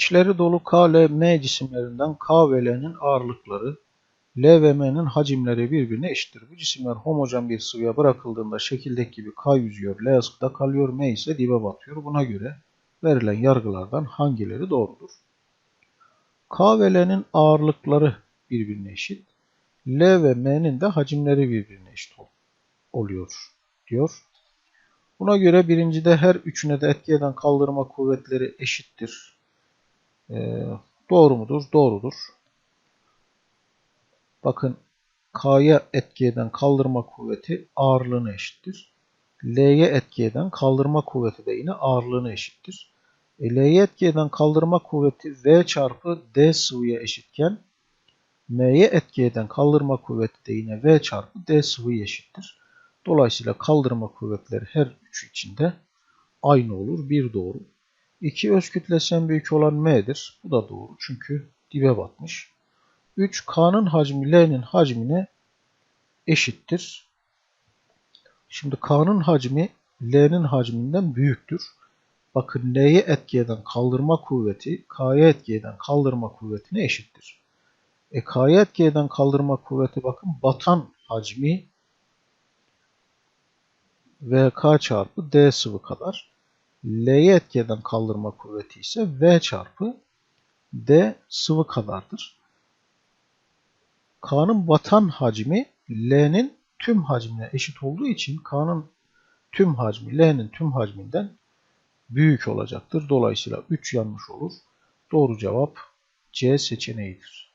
İçleri dolu K, L, M cisimlerinden K ve L'nin ağırlıkları L ve M'nin hacimleri birbirine eşittir. Bu cisimler homojen bir sıvıya bırakıldığında şekildeki gibi K yüzüyor, L askıda kalıyor, M ise dibe batıyor. Buna göre verilen yargılardan hangileri doğrudur? K ve L'nin ağırlıkları birbirine eşit. L ve M'nin de hacimleri birbirine eşit ol- oluyor diyor. Buna göre birincide her üçüne de etki eden kaldırma kuvvetleri eşittir. Ee, doğru mudur? Doğrudur. Bakın K'ya etki eden kaldırma kuvveti ağırlığına eşittir. L'ye etki eden kaldırma kuvveti de yine ağırlığına eşittir. E, L'ye etki eden kaldırma kuvveti V çarpı D sıvıya eşitken M'ye etki eden kaldırma kuvveti de yine V çarpı D sıvıya eşittir. Dolayısıyla kaldırma kuvvetleri her üçü içinde aynı olur. Bir doğru. 2 öz kütlesi en büyük olan M'dir. Bu da doğru çünkü dibe batmış. 3 K'nın hacmi L'nin hacmine eşittir. Şimdi K'nın hacmi L'nin hacminden büyüktür. Bakın L'ye etki eden kaldırma kuvveti K'ya etki eden kaldırma kuvvetine eşittir. E K'ya etki eden kaldırma kuvveti bakın batan hacmi VK çarpı D sıvı kadar. L'ye etki kaldırma kuvveti ise V çarpı D sıvı kadardır. K'nın batan hacmi L'nin tüm hacmine eşit olduğu için K'nın tüm hacmi L'nin tüm hacminden büyük olacaktır. Dolayısıyla 3 yanlış olur. Doğru cevap C seçeneğidir.